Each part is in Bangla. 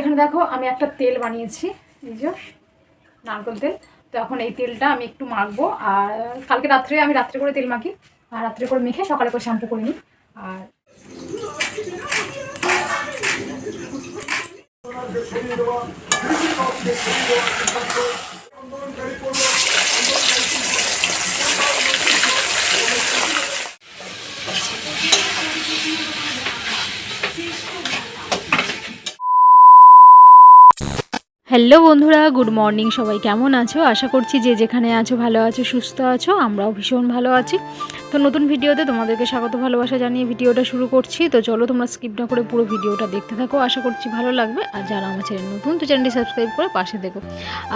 এখানে দেখো, আমি একটা তেল বানিয়েছি, এই যে নারকেল তেল। তো এখন এই তেলটা আমি একটু মাখবো, আর কালকে রাত্রে আমি রাত্রে করে তেল মাখি, আর রাত্রে করে মেখে সকালে করে শ্যাম্পু করে নিই। আর হ্যালো বন্ধুরা, গুড মর্নিং সবাই। কেমন আছো? আশা করছি যে যেখানে আছো, ভালো আছো, সুস্থ আছো, আমরাও ভীষণ ভালো আছি। তো নতুন ভিডিওতে তোমাদেরকে স্বাগত, ভালোবাসা জানিয়ে ভিডিওটা শুরু করছি। তো চলো তোমরা স্কিপ না করে পুরো ভিডিওটা দেখতে থাকো। আশা করছি ভালো লাগবে। আর যারা আমার চ্যানেল নতুন, তো চ্যানেলটি সাবস্ক্রাইব করে পাশে দেখো।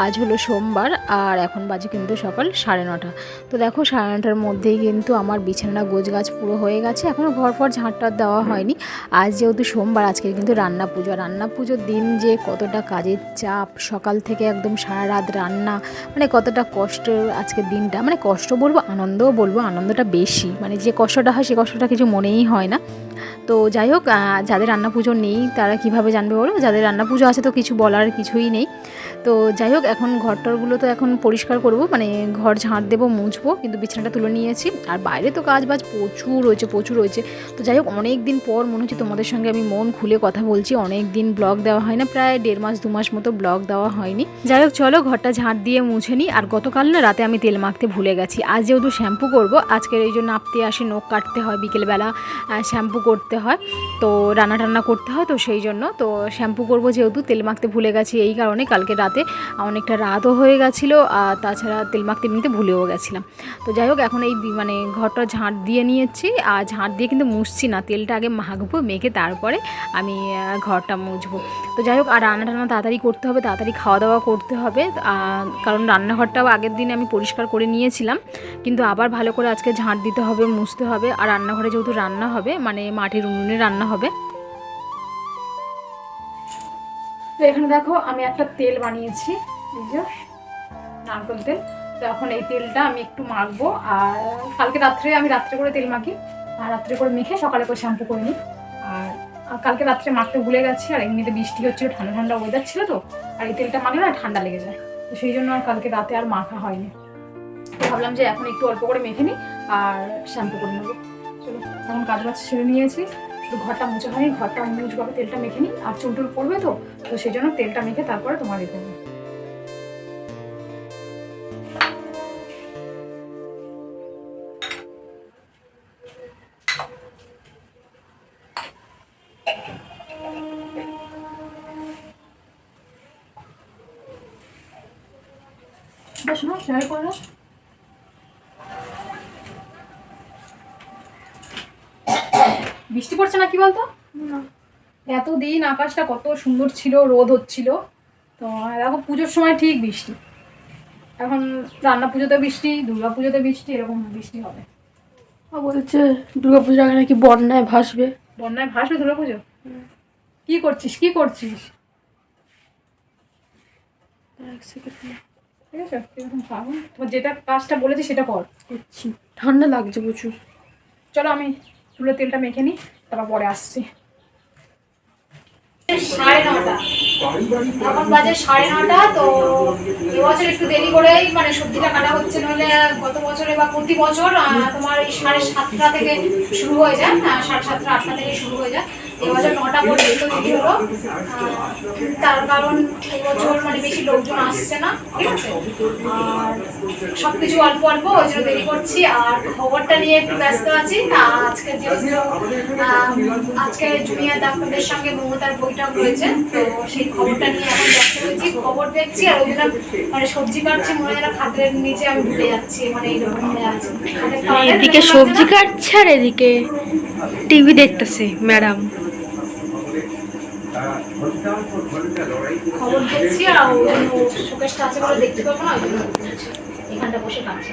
আজ হলো সোমবার, আর এখন বাজে কিন্তু সকাল সাড়ে নটা। তো দেখো, সাড়ে নটার মধ্যেই কিন্তু আমার বিছানা গোছ গাছ পুরো হয়ে গেছে। এখনও ঘর ফর ঝাঁটটার দেওয়া হয়নি। আজ যেহেতু সোমবার আজকে কিন্তু রান্না পুজো। রান্না পুজোর দিন যে কতটা কাজের চাপ সকাল থেকে একদম সারা রাত রান্না মানে কতটা কষ্ট আজকের দিনটা। মানে কষ্ট বলব, আনন্দও বলব, আনন্দটা বেশি। মানে যে কষ্টটা হয়, সে কষ্টটা কিছু মনেই হয় না। তো যাই হোক যাদের রান্না পুজো নেই, তারা কীভাবে জানবে বলো? যাদের রান্না পুজো আছে তো কিছু বলার কিছুই নেই। তো যাই হোক, এখন ঘরটরগুলো তো এখন পরিষ্কার করব মানে ঘর ঝাঁট দেবো, মুছবো, কিন্তু বিছানাটা তুলে নিয়েছি। আর বাইরে তো কাজ বাজ প্রচুর রয়েছে প্রচুর রয়েছে। তো যাই হোক অনেক দিন পর মনে হচ্ছে তোমাদের সঙ্গে আমি মন খুলে কথা বলছি। অনেক দিন ব্লগ দেওয়া হয় না, প্রায় দেড় মাস, দু মাস মতো ব্লগ দেওয়া হয়নি। যাই হোক, চলো ঘরটা ঝাঁট দিয়ে মুছে নিই। আর গতকাল না রাতে আমি তেল মাখতে ভুলে গেছি। আজ যেহেতু শ্যাম্পু করব, আজকের এই জন্য আপতে আসি, নখ কাটতে হয় বিকেলবেলা। শ্যাম্পু করতে হয়। তো রান্না টান্না করতে হয় তো সেই জন্য। তো শ্যাম্পু করব যেহেতু, তেল মাখতে ভুলে গেছি এই কারণে কালকে রাতে অনেকটা রাতও হয়ে গেছিল, আর তাছাড়া তেল মাখতে এমনিতে ভুলেও গেছিলাম। তো যাই হোক, এখন এই মানে ঘরটা ঝাঁট দিয়ে নিয়েছি, আর ঝাঁট দিয়ে কিন্তু মুছছি না, তেলটা আগে মাখবো, মেখে তারপরে আমি ঘরটা মুছবো। তো যাই হোক, আর রান্না টান্না তাড়াতাড়ি করতে হবে, তাড়াতাড়ি খাওয়া দাওয়া করতে হবে কারণ রান্নাঘরটাও আগের দিন আমি পরিষ্কার করে নিয়েছিলাম। কিন্তু আবার ভালো করে আজকে ঝাঁট দিতে হবে, মুছতে হবে, আর রান্নাঘরে যেহেতু রান্না হবে মানে মাটির উনুনে রান্না হবে। তো এখানে দেখো, আমি একটা তেল বানিয়েছি নারকেল তেল। তো এখন এই তেলটা আমি একটু মাখবো, আর কালকে রাত্রে আমি রাত্রে করে তেল মাখি, আর রাত্রে করে মেখে সকালে করে শ্যাম্পু করে নিই। আর কালকে রাত্রে মাখতে ভুলে গেছি, আর এমনিতে বৃষ্টি হচ্ছিল ঠান্ডা ঠান্ডা ওয়েদার ছিল তো, আর এই তেলটা মাখলে না ঠান্ডা লেগে যায়। তো সেই জন্য আর কালকে রাতে আর মাখা হয়নি। ভাবলাম যে এখন একটু অল্প করে মেখে নিই, আর শ্যাম্পু করে নেব। চলো এখন কাজ বাজ সেরে নিয়েছি। শুধু ঘরটা মুছে হয়নি, ঘরটা মুছবো আগে তেলটা মেখে নিই। আর চুল টুল পড়বে তো তো সেই জন্য তেলটা মেখে তারপরে তোমার রেখে দেবো। বেশ না শেয়ার বৃষ্টি পড়ছে না কি বলতো এতদিন আকাশটা কত সুন্দর ছিল রোদ হচ্ছিল। তো এখন পুজোর সময় ঠিক বৃষ্টি। এখন রান্না পুজোতে বৃষ্টি দুর্গা পুজোতে বৃষ্টি এরকম বৃষ্টি হবে। বলছে দুর্গা পুজোর আগে নাকি বন্যায় ভাসবে। বন্যায় ভাসবে দুর্গা পুজো কি করছিস? কি করছিস? ঠিক আছে? তোমার যেটা কাজটা বলেছি সেটা কর। করছি। ঠান্ডা লাগছে প্রচুর। চলো আমি চুলের তেলটা মেখে নিই তারপর পরে আসছি। সাড়ে নটা। এখন বাজে সাড়ে নটা, তো এবছর একটু দেরি করেই মানে সবজিটা কাটা হচ্ছে, নইলে গত বছরে বা প্রতি বছর তোমার এই সাড়ে সাতটা থেকে শুরু হয়ে যায় সাড়ে সাতটা, আটটা থেকে শুরু হয়ে যায়। এবছর নটা পর্যন্ত দেরি হলো তার কারণ এবছর মানে বেশি লোকজন আসছে না, ঠিক আছে? আর সবকিছু অল্প অল্প, ওই জন্য দেরি করছি। আর খবরটা নিয়ে একটু ব্যস্ত আছি। আজকে আজকে জুনিয়র ডাক্তারদের সঙ্গে মমতার বৈঠক রয়েছে, তো সেই খবরটা নিয়ে এখন ব্যস্ত রয়েছি। খবর দেখছি আর ওই মানে সবজি কাটছি, মনে হয় না নিচে আমি ঢুকে যাচ্ছি মানে এইরকম হয়ে আছে। এদিকে সবজি কাটছে আর এদিকে টিভি দেখতেছে ম্যাডাম খবর দেখছি আর জন্য আছে বলে দেখতে পাবো না। এখানটা বসে কাটছি।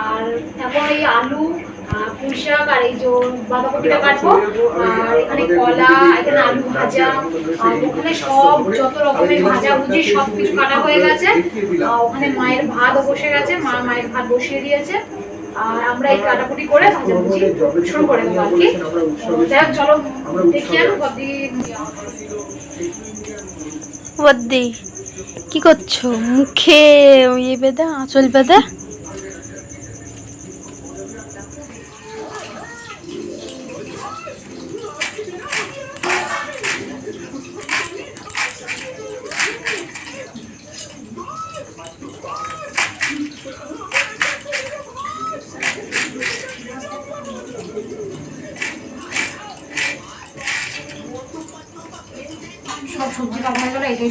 আর তারপর এই আলু পুঁই আর এই যে বাঁধাকপিটা কাটবো, আর এখানে কলা, এখানে আলু ভাজা, আর ওখানে সব যত রকমের ভাজা ভুজি সব কিছু কাটা হয়ে গেছে। ওখানে মায়ের ভাতও বসে গেছে, মা মায়ের ভাত বসিয়ে দিয়েছে। আর আমরা এই কাটাকুটি করে ভাজাভুজি শুরু করে দেবো আর কি। যাই হোক, চলো, দেখি আমি কতদিন বদ্দি কি করছ? মুখে ইয়ে বেদা আঁচল বেঁধে?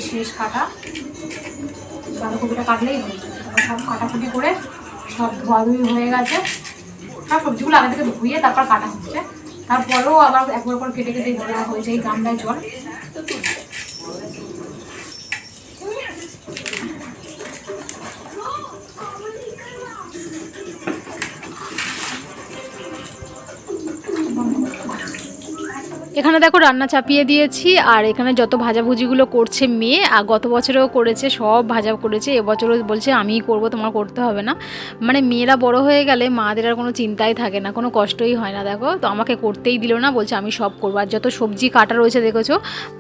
শেষ কাটা বাঁধাকপিটা কাটলেই হয়ে সব কাটাকুটি করে সব ধোয়াধুয়ি হয়ে গেছে। সব সবজিগুলো আগে থেকে ধুয়ে তারপর কাটা হচ্ছে। তারপরেও আবার একবার করে কেটে কেটে ধরা হয়েছে এই গামলায় জল। এখানে দেখো রান্না চাপিয়ে দিয়েছি, আর এখানে যত ভাজাভুজিগুলো করছে মেয়ে, আর গত বছরেও করেছে, সব ভাজা করেছে, এবছরও বলছে আমিই করব, তোমার করতে হবে না। মানে মেয়েরা বড় হয়ে গেলে মাদের আর কোনো চিন্তাই থাকে না, কোনো কষ্টই হয় না, দেখো। তো আমাকে করতেই দিল না, বলছে আমি সব করব, আর যত সবজি কাটা রয়েছে দেখেছ,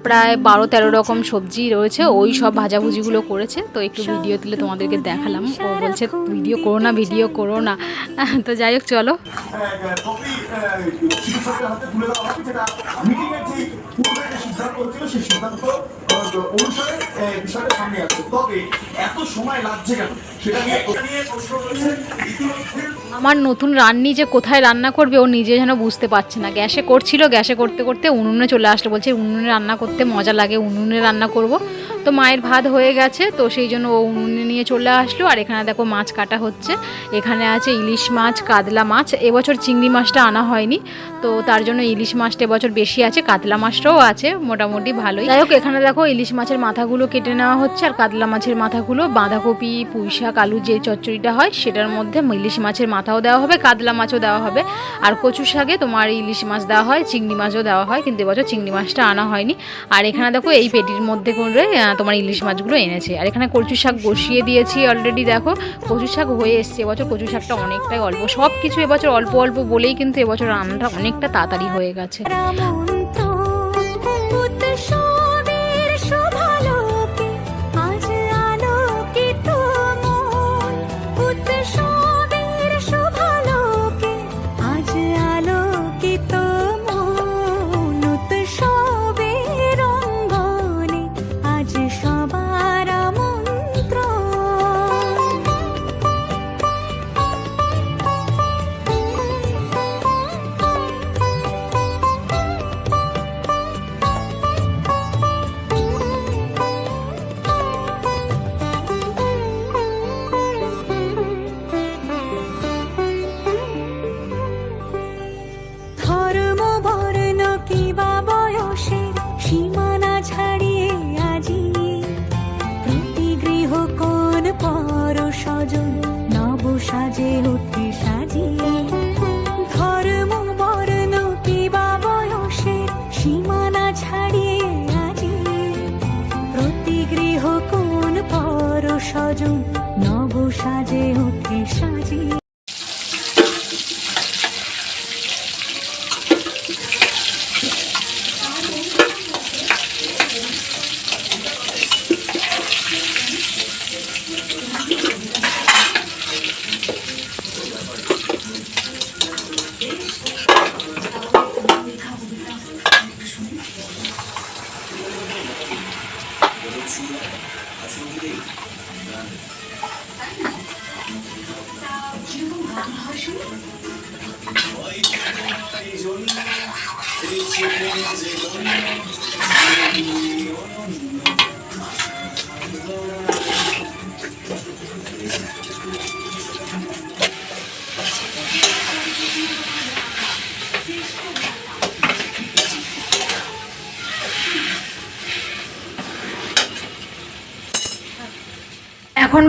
প্রায় বারো তেরো রকম সবজি রয়েছে, ওই সব ভাজাভুজিগুলো করেছে। তো একটু ভিডিও তুলে তোমাদেরকে দেখালাম, ও বলছে, ভিডিও করো না, ভিডিও করো না। তো যাই হোক, চলো। মিটিংয়ের যে পূর্বে যে সিদ্ধান্ত হচ্ছিল সেই সিদ্ধান্ত আমার নতুন রান্নি যে কোথায় রান্না করবে, ও নিজে যেন বুঝতে পারছে না। গ্যাসে করছিল, গ্যাসে করতে করতে উনুনে চলে আসলো। বলছে, উনুনে রান্না করতে মজা লাগে, উনুনে রান্না করব। তো মায়ের ভাত হয়ে গেছে, তো সেই জন্য ও উনুনে নিয়ে চলে আসলো। আর এখানে দেখো মাছ কাটা হচ্ছে। এখানে আছে ইলিশ মাছ, কাতলা মাছ। এবছর চিংড়ি মাছটা আনা হয়নি। তো তার জন্য ইলিশ মাছটা এবছর বেশি আছে, কাতলা মাছটাও আছে। মোটামুটি ভালোই। যাই হোক, এখানে দেখো ইলিশ মাছের মাথাগুলো কেটে নেওয়া হচ্ছে, আর কাতলা মাছের মাথাগুলো, বাঁধাকপি পুঁই শাক আলু যে চচ্চড়িটা হয় সেটার মধ্যে ইলিশ মাছের মাথাও দেওয়া হবে, কাতলা মাছও দেওয়া হবে। আর কচু শাকে তোমার ইলিশ মাছ দেওয়া হয়, চিংড়ি মাছও দেওয়া হয়, কিন্তু এবছর চিংড়ি মাছটা আনা হয়নি। আর এখানে দেখো এই পেটির মধ্যে করে তোমার ইলিশ মাছগুলো এনেছে। আর এখানে কচু শাক বসিয়ে দিয়েছি অলরেডি দেখো। কচু শাক হয়ে এসছে, এবছর কচু শাকটা অনেকটাই অল্প। সব কিছু এবছর অল্প অল্প বলেই কিন্তু এবছর রান্নাটা অনেকটা তাড়াতাড়ি হয়ে গেছে। সীমানা ছাড়িয়ে এখন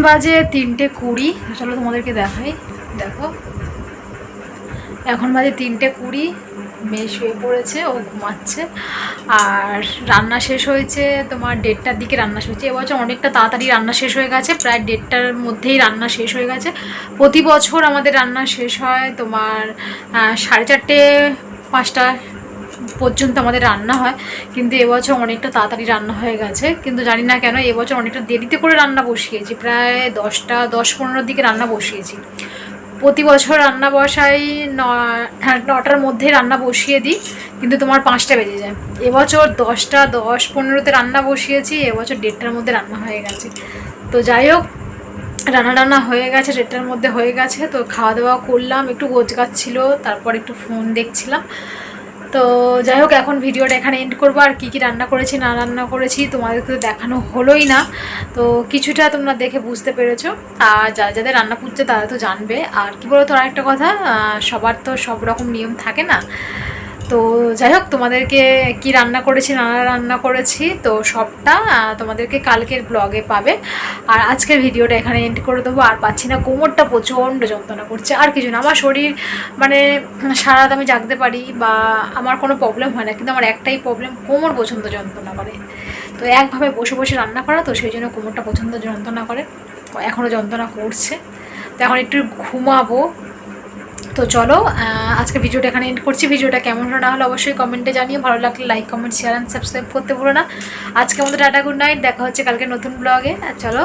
বাজে তিনটে কুড়ি। চলো তোমাদেরকে দেখাই। দেখো। এখন বাজে তিনটে কুড়ি, মেয়ে শুয়ে পড়েছে, ও ঘুমাচ্ছে। আর রান্না শেষ হয়েছে, তোমার দেড়টার দিকে রান্না শেষ হয়েছে। এবছর অনেকটা তাড়াতাড়ি রান্না শেষ হয়ে গেছে, প্রায় দেড়টার মধ্যেই রান্না শেষ হয়ে গেছে। প্রতি বছর আমাদের রান্না শেষ হয় তোমার সাড়ে চারটে, পাঁচটা পর্যন্ত আমাদের রান্না হয়। কিন্তু এবছর অনেকটা তাড়াতাড়ি রান্না হয়ে গেছে। কিন্তু জানি না কেন, এবছর অনেকটা দেরিতে করে রান্না বসিয়েছি। প্রায় দশটা, দশ পনেরোর দিকে রান্না বসিয়েছি। প্রতি বছর রান্না বসাই নটার মধ্যে রান্না বসিয়ে দিই, কিন্তু তোমার পাঁচটা বেজে যায়। এবছর দশটা, দশ, পনেরোতে রান্না বসিয়েছি, এবছর দেড়টার মধ্যে রান্না হয়ে গেছে। তো যাই হোক, রান্না টান্না হয়ে গেছে, দেড়টার মধ্যে হয়ে গেছে, তো খাওয়া দাওয়া করলাম, একটু গোজগাছ ছিল, তারপর একটু ফোন দেখছিলাম। তো যাই হোক, এখন ভিডিওটা এখানে এন্ড করব। আর কী কী রান্না করেছি, না রান্না করেছি, তোমাদেরকে তো দেখানো হলোই না। তো কিছুটা তোমরা দেখে বুঝতে পেরেছ। আর যা যাদের রান্না পুজছে তারা তো জানবে। আর কী বলো তো আরেকটা কথা সবার তো সব রকম নিয়ম থাকে না। তো যাই হোক, তোমাদেরকে কি রান্না করেছি নানা রান্না করেছি, তো সবটা তোমাদেরকে কালকের ব্লগে পাবে। আর আজকের ভিডিওটা এখানে এন্ড করে দেবো। আর পাচ্ছি না, কোমরটা প্রচণ্ড যন্ত্রণা করছে। আর কিছু না, আমার শরীর মানে সারা রাত আমি জাগতে পারি বা আমার কোনো প্রবলেম হয় না, কিন্তু আমার একটাই প্রবলেম কোমর পছন্দ যন্ত্রণা করে। তো একভাবে বসে বসে রান্না করা, তো সেই জন্য কোমরটা পছন্দ যন্ত্রণা করে। এখনও যন্ত্রণা করছে। তো এখন একটু ঘুমাবো। তো চলো আজকে ভিডিওটা এখানে এন্ড করছি। ভিডিওটা কেমন হলো না হলে অবশ্যই কমেন্টে জানিয়ে ভালো লাগলে like comment share and subscribe করতে ভুলো না। আজকে আমাদের টাটা গুড নাইট দেখা হচ্ছে কালকে নতুন ব্লগে আর চলো।